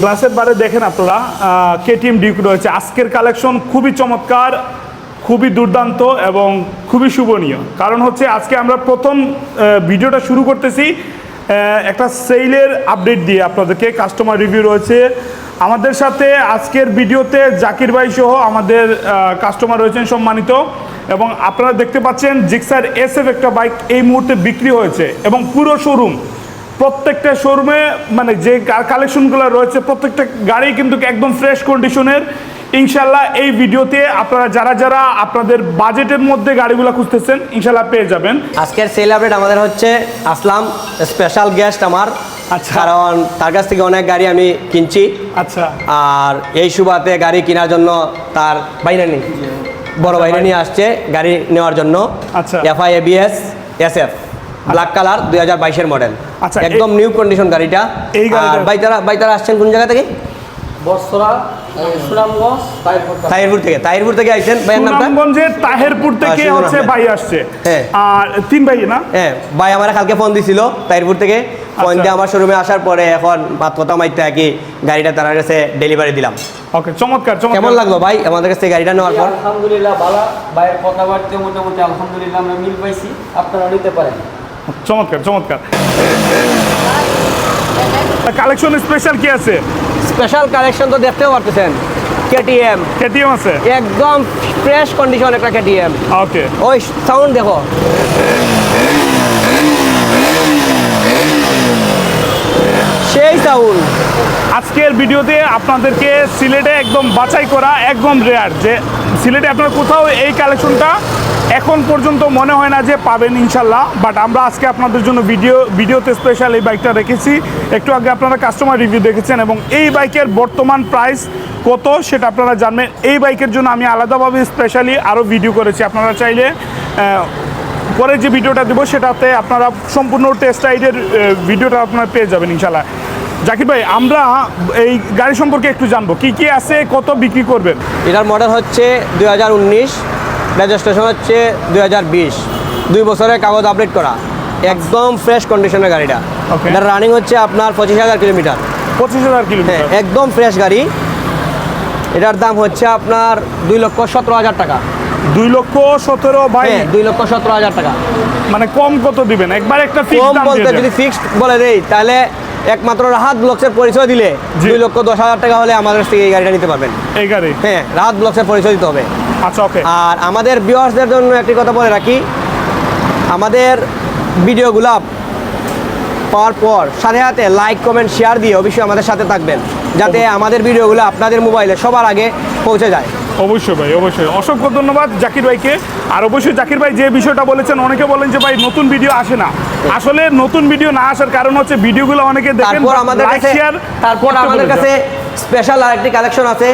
গ্লাসের বারে দেখেন আপনারা কেটিএম ডিউক রয়েছে। আজকের কালেকশন খুবই চমৎকার, খুবই দুর্দান্ত এবং খুবই শুভনীয়। কারণ হচ্ছে আজকে আমরা প্রথম ভিডিওটা শুরু করতেছি একটা সেইলের আপডেট দিয়ে আপনাদেরকে কাস্টমার রিভিউ রয়েছে। আমাদের সাথে আজকের ভিডিওতে জাকির ভাই সহ আমাদের কাস্টমার রয়েছেন সম্মানিত এবং আপনারা দেখতে পাচ্ছেন জিক্সার এসএফ একটা বাইক এই মুহূর্তে বিক্রি হয়েছে এবং পুরো শোরুম প্রত্যেকটা শোরুমে মানে যে কালেকশনগুলো রয়েছে প্রত্যেকটা গাড়ি কিন্তু একদম ফ্রেশ কন্ডিশনের ইনশাল্লাহ এই ভিডিওতে আপনারা যারা যারা আপনাদের বাজেটের মধ্যে গাড়িগুলো খুঁজতেছেন ইনশাল্লাহ পেয়ে যাবেন। আজকের সেল আপডেট আমাদের হচ্ছে আসলাম স্পেশাল গেস্ট আমার। আচ্ছা। কারণ তার কাছ থেকে অনেক গাড়ি আমি কিনছি। আচ্ছা। আর এই সুবাতে গাড়ি কেনার জন্য তার বাইরে নেই। বড় বাইরে নিয়ে আসছে গাড়ি নেওয়ার জন্য। আচ্ছা। FI ABS S F black colour দুই হাজার বাইশের মডেল আচ্ছা, একদম নিউ কন্ডিশন গাড়িটা। এই গাড়িটা- আর বাইতারা বাইতারা আসছেন কোন জায়গা থেকে? বর্ষরা তাহিরপুর থেকে। তাহিরপুর থেকে। আইছেন ভাইয়ের নামটা? সুনামগঞ্জের তাহেরপুর থেকে হচ্ছে ভাই আসছে। হ্যাঁ। আর তিন ভাই না? হ্যাঁ ভাই আমার কালকে ফোন দিছিল তাহিরপুর থেকে। ফোন আচ্ছা। দিয়ে আমার শোরুমে আসার পরে এখন ভাত কথা মাইতে আর কি গাড়িটা তার কাছে ডেলিভারি দিলাম। ওকে চমৎকার কেমন লাগল ভাই আমাদের কাছ থেকে গাড়িটা নেওয়ার পর? আলহামদুলিল্লাহ ভালো। ভাইয়ের কথাবার্তা মোটামুটি আলহামদুলিল্লাহ আমরা মিল পাইছি। আপনারা নিতে পারেন। চমৎকার চমৎকার। কালেকশন স্পেশাল কি আছে? স্পেশাল কালেকশন তো দেখতেও পারতেছেন কেটিএম কেটিএম আছে? একদম ফ্রেশ কন্ডিশন একটা কেটিএম ওকে ওই সাউন্ড দেখো। সেই সাউন্ড আজকের ভিডিওতে আপনাদেরকে সিলেটে একদম বাছাই করা একদম রেয়ার যে সিলেটে আপনার কোথাও এই কালেকশনটা এখন পর্যন্ত মনে হয় না যে পাবেন ইনশাল্লাহ বাট আমরা আজকে আপনাদের জন্য ভিডিও ভিডিওতে স্পেশাল এই বাইকটা রেখেছি। একটু আগে আপনারা কাস্টমার রিভিউ দেখেছেন এবং এই বাইকের বর্তমান প্রাইস কত সেটা আপনারা জানবেন। এই বাইকের জন্য আমি আলাদাভাবে স্পেশালি আরও ভিডিও করেছি। আপনারা চাইলে পরে যে ভিডিওটা দেবো সেটাতে আপনারা সম্পূর্ণ টেস্ট রাইডের ভিডিওটা আপনারা পেয়ে যাবেন ইনশাল্লাহ। জাকির ভাই, আমরা এই গাড়ি সম্পর্কে একটু জানব। কি কি আছে, কত বিক্রি করবেন? এটার মডেল হচ্ছে দুই হাজার উনিশ রেজিস্ট্রেশন হচ্ছে দুই হাজার বিশ। দুই বছরের কাগজ আপডেট করা। একদম ফ্রেশ কন্ডিশনের গাড়িটা. এটার রানিং হচ্ছে আপনার পঁচিশ হাজার কিলোমিটার। পঁচিশ হাজার হ্যাঁ কিলোমিটার? একদম ফ্রেশ গাড়ি। এটার দাম হচ্ছে আপনার দুই লক্ষ সতেরো হাজার টাকা। দুই লক্ষ সতেরো ভাই হ্যাঁ দুই লক্ষ সতেরো হাজার টাকা। মানে কম কত দিবেন? একবার একটা কম বলতে যদি ফিক্সড বলে দেই তাহলে একমাত্র রাহাত ব্লকসের পরিচয় দিলে দুই লক্ষ দশ হাজার টাকা হলে আমাদের থেকে এই গাড়িটা নিতে পারবেন। এই গাড়ি? হ্যাঁ রাহাত ব্লকসের পরিচয় দিতে হবে। আচ্ছা ওকে আর আমাদের ভিউয়ার্সদের জন্য একটি কথা বলে রাখি। আমাদের ভিডিওগুলো পাওয়ার পর সাথে সাথে লাইক কমেন্ট শেয়ার দিয়ে অবশ্যই আমাদের সাথে থাকবেন যাতে আমাদের ভিডিওগুলো আপনাদের মোবাইলে সবার আগে পৌঁছে যায়। অবশ্যই ভাই অবশ্যই। অসংখ্য ধন্যবাদ জাকির ভাইকে। আর অবশ্যই জাকির ভাই যে বিষয়টা বলেছেন অনেকে বলেন যে ভাই নতুন ভিডিও আসে না। আসলে নতুন ভিডিও না আসার কারণ হচ্ছে ভিডিওগুলো অনেকে দেখেন তারপর আমাদের কাছে তারপর আমাদের কাছে স্পেশাল আরেকটি কালেকশন আছে।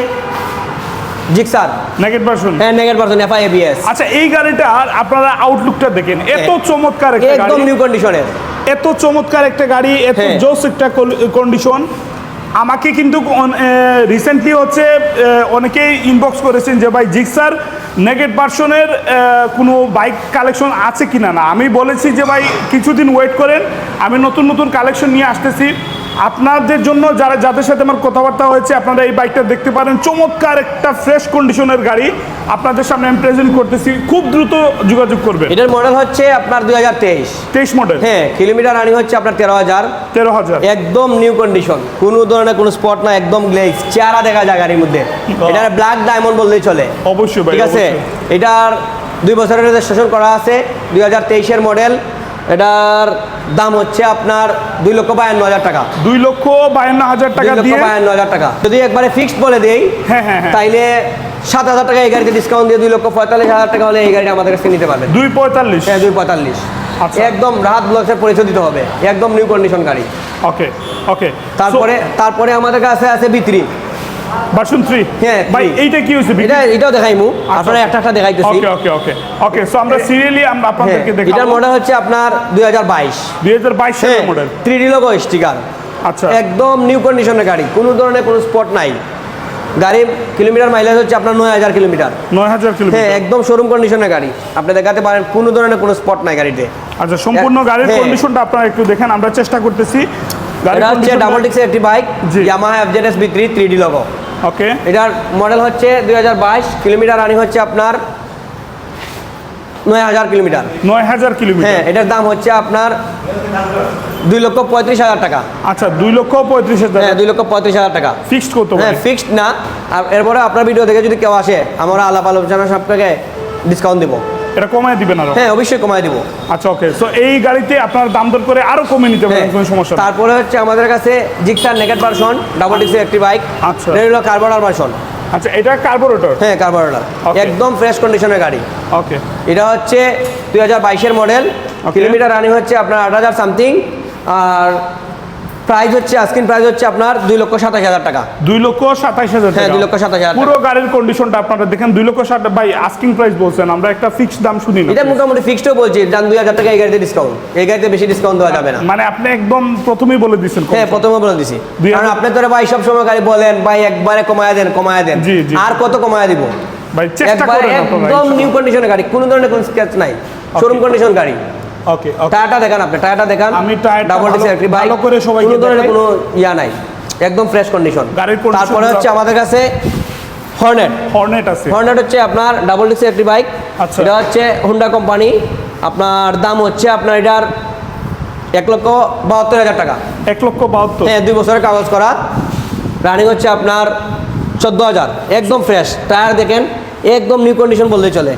জিক্সার। নেগেট ভার্সন হ্যাঁ নেগেট পার্সন এফআই এবিএস আচ্ছা এই গাড়িটার আপনারা আউটলুকটা দেখেন। এত হ্যাঁ। চমৎকার একটা একদম গাড়ি। নিউ কন্ডিশনের এত চমৎকার একটা গাড়ি এত হ্যাঁ। জোস একটা কন্ডিশন আমাকে কিন্তু রিসেন্টলি হচ্ছে অনেকেই ইনবক্স করেছেন যে ভাই জিক্সার নেগেট ভার্সনের কোনো বাইক কালেকশন আছে কিনা? না আমি বলেছি যে ভাই কিছুদিন ওয়েট করেন। আমি নতুন নতুন কালেকশন নিয়ে আসতেছি। আপনাদের জন্য যারা যাদের সাথে আমার কথাবার্তা হয়েছে আপনারা এই বাইকটা দেখতে পারেন। চমৎকার একটা ফ্রেশ কন্ডিশনের গাড়ি। আপনাদের সামনে আমি প্রেজেন্ট করতেছি। খুব দ্রুত যোগাযোগ করবেন। এটার মডেল হচ্ছে আপনার দুই হাজার তেইশ। তেইশ মডেল হ্যাঁ কিলোমিটার রানিং হচ্ছে আপনার তেরো হাজার। তেরো হাজার। একদম নিউ কন্ডিশন কোনো ধরনের কোনো স্পট না একদম গ্লেজ চেহারা দেখা যায় গাড়ির মধ্যে। এটা ব্ল্যাক ডায়মন্ড বললেই চলে। অবশ্যই ঠিক আছে? এটার দুই বছরের রেজিস্ট্রেশন করা আছে দুই হাজার তেইশের মডেল এটার দাম হচ্ছে আপনার দুই লক্ষ বায়ান্ন হাজার টাকা। দুই লক্ষ বায়ান্ন হাজার টাকা দিয়ে? বায়ান্ন হাজার টাকা। যদি একবারে ফিক্সড বলে দেই হ্যাঁ, হ্যাঁ, হ্যাঁ। তাইলে সাত হাজার টাকা এই গাড়িতে ডিসকাউন্ট দিয়ে দুই লক্ষ পঁয়তাল্লিশ হাজার টাকা হলে এই গাড়িটা আমাদের কাছে নিতে পারবেন। দুই পঁয়তাল্লিশ? হ্যাঁ দুই পঁয়তাল্লিশ। আচ্ছা। একদম রাহাত ব্লকের পরিচয় দিতে হবে। একদম নিউ কন্ডিশন গাড়ি। ওকে ওকে তারপরে তারপরে আমাদের কাছে আছে বিত্রি ভার্সন থ্রি হ্যাঁ, ভাই এইটা কি হয়েছে এটা এটাও দেখাইমু। আপনারা একটা একটা দেখাইতেছি। ওকে ওকে ওকে ওকে সো আমরা সিরিয়ালি আমরা হ্যাঁ, এটার মডেল হচ্ছে আপনার হ্যাঁ সালের মডেল থ্রি লোগো স্টিকার আচ্ছা। একদম নিউ কন্ডিশনের গাড়ি। কোনো ধরনের কোনো স্পট নাই। গাড়ি কিলোমিটার মাইলেজ হচ্ছে আপনার নয় হাজার কিলোমিটার নয় হাজার হ্যাঁ একদম শোরুম কন্ডিশনের গাড়ি। আপনি দেখাতে পারেন কোনো ধরনের কোনো স্পট নাই গাড়িতে। আচ্ছা সম্পূর্ণ হ্যাঁ। গাড়ির কন্ডিশনটা আপনারা একটু দেখেন আমরা চেষ্টা করতেছি। গাড়ির হচ্ছে ডাবল ডিক্সের একটি bike. Yamaha FZ V three three D logo okay এটার মডেল হচ্ছে দুই হাজার বাইশ কিলোমিটার রানিং হচ্ছে আপনার নয় হাজার কিলোমিটার নয় হাজার হ্যাঁ এটার দাম হচ্ছে আপনার দুই লক্ষ পঁয়ত্রিশ হাজার টাকা। আচ্ছা দুই লক্ষ পঁয়ত্রিশ হাজার। হ্যাঁ দুই লক্ষ পঁয়ত্রিশ হাজার টাকা। ফিক্সড করতে হ্যাঁ ফিক্সড না। আর এরপরে আপনার ভিডিও দেখে যদি কেউ আসে আমরা আলাপ আলোচনা সবটাকে ডিসকাউন্ট দিব। এটা কমায় দিবেন আরও? হ্যাঁ অবশ্যই কমায় দিব। আচ্ছা ওকে সো এই গাড়িতে আপনার দাম দর করে আরও কমে নিতে পারবেন হ্যাঁ। কোনো সমস্যা তারপরে হচ্ছে আমাদের কাছে জিক্সার নেকেট ভার্সন ডাবল ডিক্সের একটি বাইক আচ্ছা। এটা কার্বোনার ভার্সন আচ্ছা এটা কার্বোরেটর হ্যাঁ Okay. একদম ফ্রেশ কন্ডিশনের গাড়ি। ওকে এটা হচ্ছে দুই হাজার বাইশের মডেল কিলোমিটার রানিং হচ্ছে আপনার আট হাজার সামথিং আর প্রাইস হচ্ছে আস্কিন প্রাইস হচ্ছে আপনার দুই লক্ষ সাতাশ হাজার টাকা। দুই লক্ষ সাতাইশ হাজার হ্যাঁ, টাকা। দুই লক্ষ সাতাশ হাজার পুরো গাড়ির কন্ডিশনটা আপনারা দেখেন দুই লক্ষ ষাট ভাই আস্কিং প্রাইস বলছেন আমরা একটা ফিক্সড দাম শুনি না। এটা মোটামুটি ফিক্সডও বলছি যান দুই হাজার টাকা এই গাড়িতে ডিসকাউন্ট এই গাড়িতে বেশি ডিসকাউন্ট দেওয়া যাবে না। মানে আপনি একদম প্রথমেই বলে দিচ্ছেন হ্যাঁ প্রথমে বলে দিছি। কারণ আপনি তো ভাই সব সময় গাড়ি বলেন ভাই একবারে কমায় দেন কমায় দেন। আর কত কমায় দিব? ভাই চেষ্টা করেন একদম নিউ কন্ডিশনের গাড়ি কোনো ধরনের কোনো স্ক্র্যাচ নাই। শোরুম কন্ডিশন গাড়ি। ওকে টায়ারটা দেখান আপনি টায়ারটা দেখান। আমি টায়ারটা ডাবল ডিসের একটি বাইক ভালো করে সবাইকে কোনো ধরনের দেখাই। কোনো ইয়া নাই। একদম ফ্রেশ কন্ডিশন গাড়ির তারপরে হচ্ছে আমাদের কাছে হর্নেট হর্নেট আছে। হর্নেট হচ্ছে আপনার ডাবল ডিসের একটি বাইক আচ্ছা। এটা হচ্ছে হুন্ডা কোম্পানি আপনার দাম হচ্ছে আপনার এটার এক লক্ষ বাহাত্তর হাজার টাকা। এক লক্ষ বাহাত্তর। হ্যাঁ দুই বছরের কাগজ করা। রানিং হচ্ছে আপনার চোদ্দ হাজার। একদম ফ্রেশ টায়ার দেখেন একদম নিউ কন্ডিশন বলতে চলে।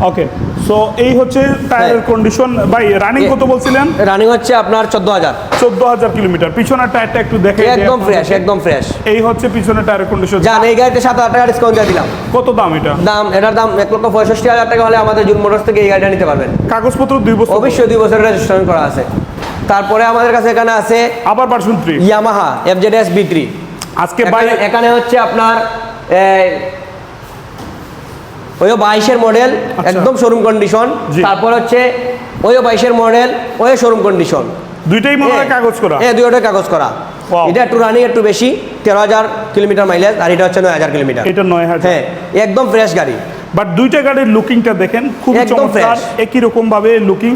ওকে সো এই হচ্ছে টায়ারের। কন্ডিশন ভাই রানিং কত বলছিলেন? রানিং হচ্ছে আপনার চোদ্দ হাজার। চোদ্দ হাজার কিলোমিটার। পিছনের টায়ারটা একটু দেখে একদম ফ্রেশ একদম ফ্রেশ এই হচ্ছে পিছনের টায়ারের কন্ডিশন যান এই গাড়িতে সাত হাজার টাকা ডিসকাউন্ট দিয়ে দিলাম। কত দাম এটা? দাম এটার দাম এক লক্ষ পঁয়ষট্টি হাজার টাকা হলে আমাদের জুন মোটরস থেকে এই গাড়িটা নিতে পারবেন। কাগজপত্র দুই বছর। অবশ্যই দুই বছরের রেজিস্ট্রেশন করা আছে। তারপরে আমাদের কাছে এখানে আছে আবার version three Yamaha FZ S V আজকে ভাই এখানে- হচ্ছে আপনার ওইও বাইশের মডেল আচ্ছা। একদম শোরুম কন্ডিশন তারপর হচ্ছে ওইও বাইশের মডেল ওই শোরুম কন্ডিশন দুইটাই মনে হয় কাগজ করা। হ্যাঁ দুইটাই কাগজ করা। এটা একটু রানিং একটু বেশি তেরো হাজার কিলোমিটার মাইলেজ আর এটা হচ্ছে নয় হাজার কিলোমিটার। এটা নয় হাজার। হ্যাঁ একদম ফ্রেশ গাড়ি। বাট দুইটা গাড়ির লুকিংটা দেখেন খুব চমৎকার একই রকম ভাবে লুকিং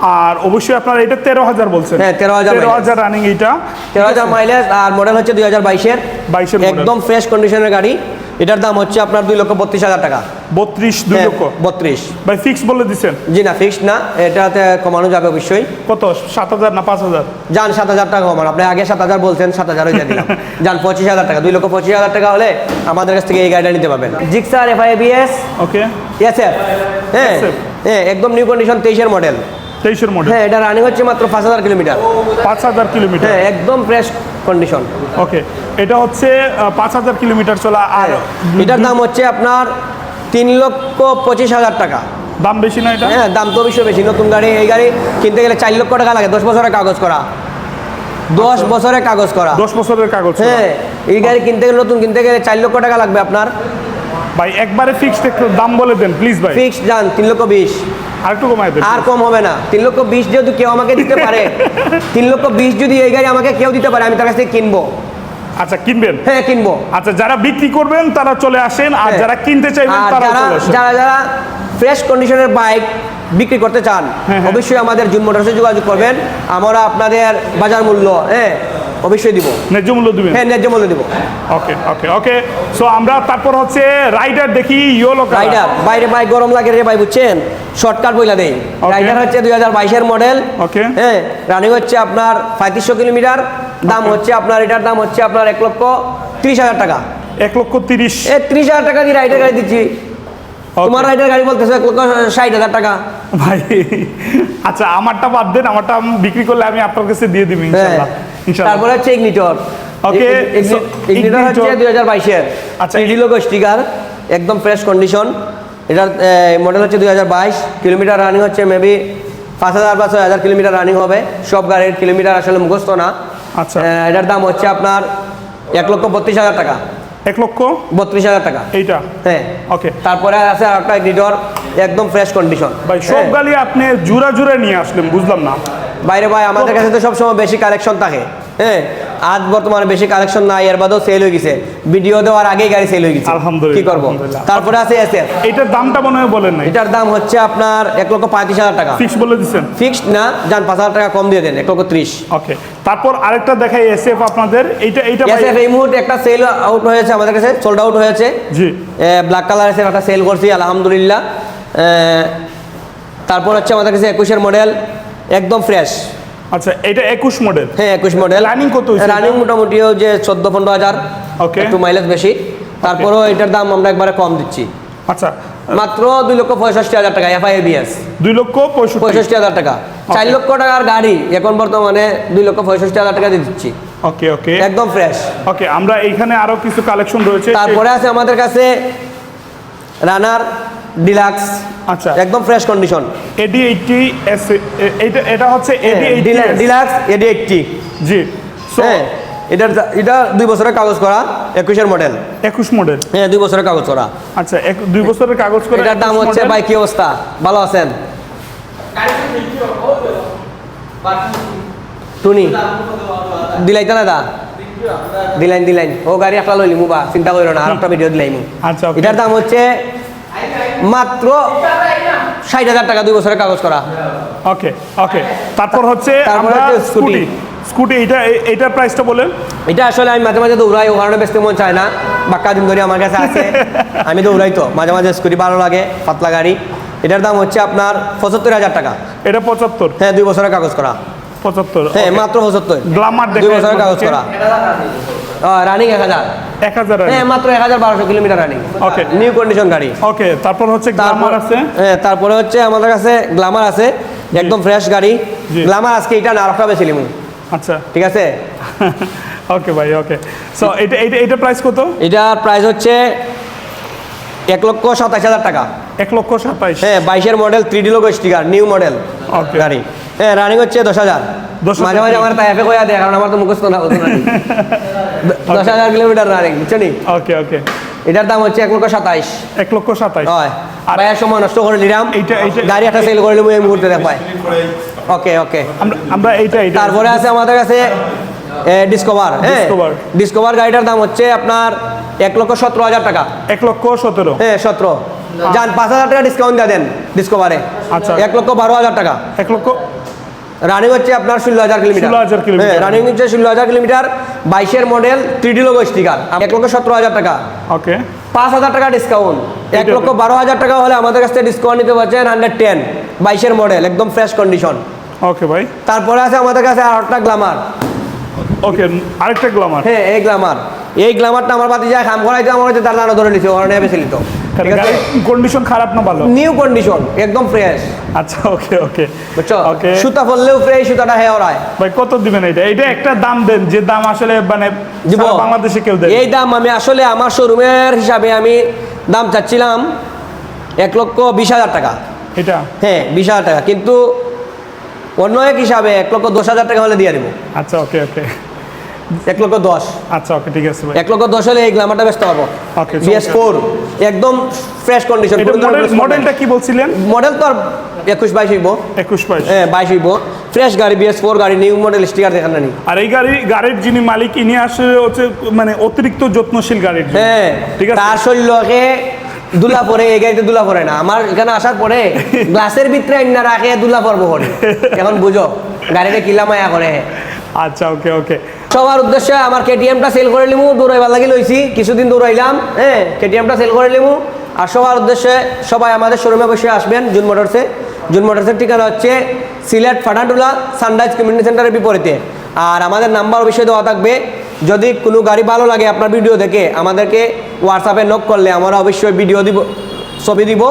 আর অবশ্যই আপনার এটা তেরো হাজার বলছেন। হ্যাঁ, 13,000 তেরো mileage। হাজার রানিং এইটা তেরো হাজার মাইলেজ আর মডেল হচ্ছে দুই হাজার বাইশের। 22 এর model। একদম ফ্রেশ কন্ডিশনের গাড়ি। এটার দাম হচ্ছে আপনার দুই লক্ষ বত্রিশ হাজার টাকা। বত্রিশ দুই হ্যাঁ, লক্ষ? বত্রিশ। ভাই ফিক্স বলে দিচ্ছেন জি না ফিক্সড না এটাতে কমানো যাবে অবশ্যই। কত? সাত হাজার না পাঁচ হাজার? যান সাত হাজার টাকা কমান। আপনি আগে সাত হাজার বলছেন সাত হাজার দিয়ে দিলাম যান পঁচিশ হাজার টাকা দুই লক্ষ পঁচিশ হাজার টাকা হলে আমাদের কাছ থেকে এই গাড়িটা নিতে পারবেন। Gixxer F I BS okay S F হ্যাঁ হ্যাঁ একদম নিউ কন্ডিশন তেইশের মডেল তেইশের মডেল হ্যাঁ এটা রানিং হচ্ছে মাত্র পাঁচ হাজার কিলোমিটার। পাঁচ হাজার কিলোমিটার। হ্যাঁ একদম ফ্রেশ কন্ডিশন ওকে এটা হচ্ছে পাঁচ হাজার কিলোমিটার চলা আর এটার দাম হচ্ছে আপনার তিন লক্ষ পঁচিশ হাজার টাকা। দাম বেশি না এটা? হ্যাঁ দাম তো অবশ্যই বেশি নতুন গাড়ি এই গাড়ি কিনতে গেলে চার লক্ষ টাকা লাগে দশ বছরের কাগজ করা। দশ বছরের কাগজ করা। দশ বছরের কাগজ হ্যাঁ এই গাড়ি কিনতে গেলে নতুন কিনতে গেলে চার লক্ষ টাকা লাগবে আপনার। ভাই একবারে ফিক্সড একটু দাম বলে দেন প্লিজ ভাই। ফিক্সড যান তিন লক্ষ বিশ। আর একটু কমাই দেন আর কম হবে না। তিন লক্ষ বিশ যেহেতু কেউ আমাকে দিতে পারে তিন লক্ষ বিশ যদি এই গাড়ি আমাকে কেউ দিতে পারে আমি তার কাছ থেকে কিনবো। আচ্ছা কিনবেন? হ্যাঁ কিনবো। আচ্ছা যারা বিক্রি করবেন তারা চলে আসেন আর হ্যাঁ। যারা কিনতে চাইবেন তারা চলে আসেন। যারা যারা ফ্রেশ কন্ডিশনের বাইক বিক্রি করতে চান হ্যাঁ, হ্যাঁ। অবশ্যই আমাদের জুন মোটরসে যোগাযোগ করবেন। আমরা আপনাদের বাজার মূল্য হ্যাঁ অবশ্যই দিব। ন্যায্য মূল্য দিবেন? হ্যাঁ ন্যায্য মূল্য দিব। ওকে ওকে ওকে। সো আমরা তারপর হচ্ছে রাইডার দেখি ইয়োলো রাইডার বাইরে বাইক গরম লাগে রে ভাই বুঝছেন? শর্টকাট বইলা দেই। রাইডার হচ্ছে দুই হাজার বাইশের মডেল ওকে হ্যাঁ রানিং হচ্ছে আপনার পঁয়ত্রিশশো কিলোমিটার। দাম হচ্ছে আপনার এটার দাম হচ্ছে আপনার এক লক্ষ ত্রিশ হাজার টাকা। এক লক্ষ তিরিশ। এ ত্রিশ হাজার টাকা দিয়ে রাইডার গাড়ি দিচ্ছি. তোমার রাইডার গাড়ি বলতেছে এক লক্ষ ষাট হাজার টাকা। ভাই আচ্ছা আমারটা বাদ দেন আমারটা আমি বিক্রি করলে আমি আপনার কাছে দিয়ে দিব হ্যাঁ। ইনশাআল্লাহ। তারপরে হচ্ছে ইগনিটর। So ইগনিটর হচ্ছে Ignitor- দুই হাজার বাইশের। আচ্ছা, থ্রি লোগো স্টিকার একদম ফ্রেশ কন্ডিশন এটার মডেল হচ্ছে দুই হাজার বাইশ। কিলোমিটার রানিং হচ্ছে মেবি পাঁচ হাজার বা ছয় হাজার কিলোমিটার রানিং হবে। সব গাড়ির কিলোমিটার আসলে মুখস্থ না। আচ্ছা। এটার দাম হচ্ছে আপনার এক লক্ষ বত্রিশ হাজার টাকা। এক লক্ষ? বত্রিশ হাজার টাকা। এইটা? হ্যাঁ। ওকে তারপরে আছে আর একটা একদম ফ্রেশ কন্ডিশন ভাই সব গাড়ি আপনি জুরা জুরা নিয়ে আসলেন বুঝলাম না। বাইরে ভাই আমাদের কাছে তো সবসময় বেশি কালেকশন থাকে। হ্যাঁ আজ বর্তমানে বেশি কালেকশন নাই এর বাদেও সেল হয়ে গেছে। ভিডিও দেওয়ার আগেই গাড়ি সেল হয়ে গেছে। আলহামদুলিল্লাহ, কি করব? তারপরে আছে এটার দামটা মনে হয় বলেন নাই। এটার দাম হচ্ছে আপনার এক লক্ষ পঁয়ত্রিশ হাজার টাকা। ফিক্স বলে দিচ্ছেন? ফিক্সড না যান পাঁচ হাজার টাকা কম দিয়ে দেন এক লক্ষ ত্রিশ। ওকে তারপর আরেকটা দেখাই এসএফ আপনাদের। এইটা এইটা এসএফ এই মুহূর্তে একটা সেল আউট হয়েছে আমাদের কাছে সোল্ড আউট হয়েছে। জি। ব্ল্যাক কালার এসে একটা সেল করছি আলহামদুলিল্লাহ। তারপর হচ্ছে আমাদের কাছে একুশের মডেল একদম ফ্রেশ আচ্ছা এটা একুশ মডেল হ্যাঁ একুশ মডেল রানিং কত রানিং মোটামুটিও যে চোদ্দ পনেরো হাজার Okay. একটু মাইলেজ বেশি। তারপরেও এটার দাম আমরা একবারে কম দিচ্ছি। আচ্ছা। মাত্র দুই লক্ষ পঁয়ষট্টি হাজার টাকা এফআই এবিএস দুই লক্ষ পঁয়ষট্টি। হাজার টাকা। চার লক্ষ টাকার গাড়ি এখন বর্তমানে দুই লক্ষ পঁয়ষট্টি হাজার টাকা দিয়ে দিচ্ছি। ওকে ওকে একদম ফ্রেশ ওকে আমরা এইখানে আরও কিছু কালেকশন রয়েছে। তারপরে আছে আমাদের কাছে রানার ডিলাক্স আচ্ছা। একদম fresh condition AD eighty S এটা এটা হচ্ছে এডি ডিলাক্স এডি এইটটি জি সো হ্যাঁ এটার এটা দুই বছরের কাগজ করা একুশের মডেল একুশ মডেল হ্যাঁ দুই বছরের কাগজ করা। আচ্ছা এক দুই বছরের কাগজ করে এটার দাম হচ্ছে। ভাই কি অবস্থা? ভালো আছেন? টুনি দিলাইতা না দা দিলাইন দিলাইন। ও গাড়ি একটা লইলি মুবা চিন্তা করিল না আর একটা ভিডিও দিলাইমু। আচ্ছা, এটার দাম হচ্ছে মাত্র ষাট হাজার টাকা দুই বছরের কাগজ করা। ওকে ওকে। তারপর হচ্ছে আমরা স্কুটি। স্কুটি। এটা এটার প্রাইসটা বলেন। এটা আসলে আমি মাঝে মাঝে দৌড়াই ও কারণে বেচতে মন চায় না। বাক্কা দিন ধরে আমার কাছে আছে। আমি দৌড়াই তো মাঝে মাঝে স্কুটি ভালো লাগে পাতলা গাড়ি। এটার দাম হচ্ছে আপনার পঁচাত্তর হাজার টাকা। এটা পঁচাত্তর। হ্যাঁ দুই বছরের কাগজ করা। পঁচাত্তর হ্যাঁ মাত্র পঁচাত্তর। গ্লামার দুই বছরের কাগজ করা। রানিং এক হাজার। এক হাজার হ্যাঁ মাত্র এক হাজার বারোশো kilometre running Okay. New condition গাড়ি। ওকে তারপর হচ্ছে গ্লামার আছে? হ্যাঁ তারপরে হচ্ছে আমাদের কাছে গ্লামার আছে একদম ফ্রেশ গাড়ি। গ্লামার আজকে এটা না আরেকটা বেছিলাম আচ্ছা। ঠিক আছে? ওকে ভাই ওকে সো এটা এটা এটা প্রাইস কত? এটার প্রাইস হচ্ছে এক লক্ষ সাতাশ হাজার টাকা। এক লক্ষ সাতাইশ। হ্যাঁ বাইশের model three D logo sticker new model. গাড়ি। হ্যাঁ রানিং হচ্ছে দশ হাজার। 10,000 মাঝে মাঝে আমার তাই এফে কয়া দেয় কারণ আমার তো মুখস্থ না হতো না দশ হাজার কিলোমিটার রানিং বুঝছ ওকে ওকে। এটার দাম হচ্ছে এক লক্ষ সাতাইশ। এক লক্ষ সাতাইশ। হয়। আর আর সময় নষ্ট করে নিলাম গাড়ি একটা সেল করে নিলাম এই মুহূর্তে দেখায় ওকে ওকে। আমরা এইটা তারপরে আছে আমাদের কাছে ডিসকভার হ্যাঁ। ডিসকভার গাড়িটার দাম হচ্ছে আপনার এক লক্ষ সতেরো হাজার টাকা। এক লক্ষ সতেরো। হ্যাঁ সতেরো। যান পাঁচ হাজার টাকা ডিসকাউন্ট দিয়ে দেন ডিসকভারে আচ্ছা। এক লক্ষ বারো হাজার টাকা। এক লক্ষ রানিং হচ্ছে আপনার ষোলো হাজার কিলোমিটার। 16,000 কিলোমিটার। হ্যাঁ রানিং হচ্ছে ষোলো হাজার কিলোমিটার বাইশের মডেল থ্রি লোগো স্টিকার। এক লক্ষ সতেরো হাজার টাকা। ওকে। পাঁচ হাজার টাকা ডিসকাউন্ট এক লক্ষ বারো হাজার টাকা হলে আমাদের কাছ থেকে ডিসকাউন্ট নিতে পারছেন হান্ড্রেড টেন বাইশের মডেল একদম ফ্রেশ কন্ডিশন ওকে ভাই। তারপরে আছে আমাদের কাছে আর একটা গ্লামার ওকে আরেকটা গ্লামার হ্যাঁ এই গ্লামার এই গ্লামারটা আমার বাতি যায় খাম করাইতে আমার হচ্ছে তার নানা ধরে নিচ্ছে ওখানে বেছে নিত। কন্ডিশন খারাপ না ভালো? নিউ কন্ডিশন একদম ফ্রেশ আচ্ছা ওকে ওকে বুঝছ? ওকে সুতা ফললেও ফ্রেশ সুতাটা হ্যাঁ ওরায়। ভাই কত দিবেন এটা? এটা একটা দাম দেন যে দাম আসলে মানে বাংলাদেশে কেউ দেয় এই দাম আমি আসলে আমার শোরুমের হিসাবে আমি দাম চাচ্ছিলাম এক লক্ষ বিশ হাজার টাকা। এটা? হ্যাঁ বিশ হাজার টাকা। কিন্তু অন্য এক হিসাবে এক লক্ষ দশ হাজার টাকা হলে দিয়ে দেবো। আচ্ছা ওকে ওকে এক লক্ষ দশ। আচ্ছা ওকে ঠিক আছে এক লক্ষ দশ হলে এই গ্লামারটা পারব Okay, বিএস ফোর একদম ফ্রেশ কন্ডিশন মডেলটা কি বলছিলেন? মডেল তো আর একুশ বাইশ হইব। একুশ বাইশ। হ্যাঁ বাইশ হইব। ফ্রেশ গাড়ি বিএস ফোর গাড়ি নিউ মডেল স্টিকার দেখান না আর এই গাড়ি গাড়ির যিনি মালিক ইনি আসলে হচ্ছে মানে অতিরিক্ত যত্নশীল গাড়ির। হ্যাঁ ঠিক আছে? তার শরীরকে দুলা পরে এই গাড়িতে দুলা পরে না। আমার এখানে আসার পরে গ্লাসের ভিতরে না রাখে দুলা পরবো করে এখন বুঝো গাড়িটা কিলা মায়া করে। আচ্ছা ওকে ওকে সবার উদ্দেশ্যে আমার কেটিএমটা সেল করে নিমু দৌড়াইবার লাগি লইছি, কিছুদিন দৌড়াইলাম হ্যাঁ কেটিএমটা সেল করে নিমু আর সবার উদ্দেশ্যে সবাই আমাদের শোরুমে বসে আসবেন জুন মোটরসে জুন মোটরসের ঠিকানা হচ্ছে সিলেট ফাটাটুলা সানরাইজ কমিউনিটি সেন্টারের বিপরীতে। আর আমাদের নাম্বার অবশ্যই দেওয়া থাকবে। যদি কোনো গাড়ি ভালো লাগে আপনার ভিডিও দেখে, আমাদেরকে হোয়াটসঅ্যাপে নক করলে আমরা অবশ্যই ভিডিও দিব, ছবি দিব,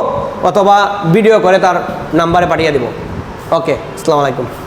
অথবা ভিডিও করে তার নাম্বারে পাঠিয়ে দিব। ওকে আসসালামু আলাইকুম।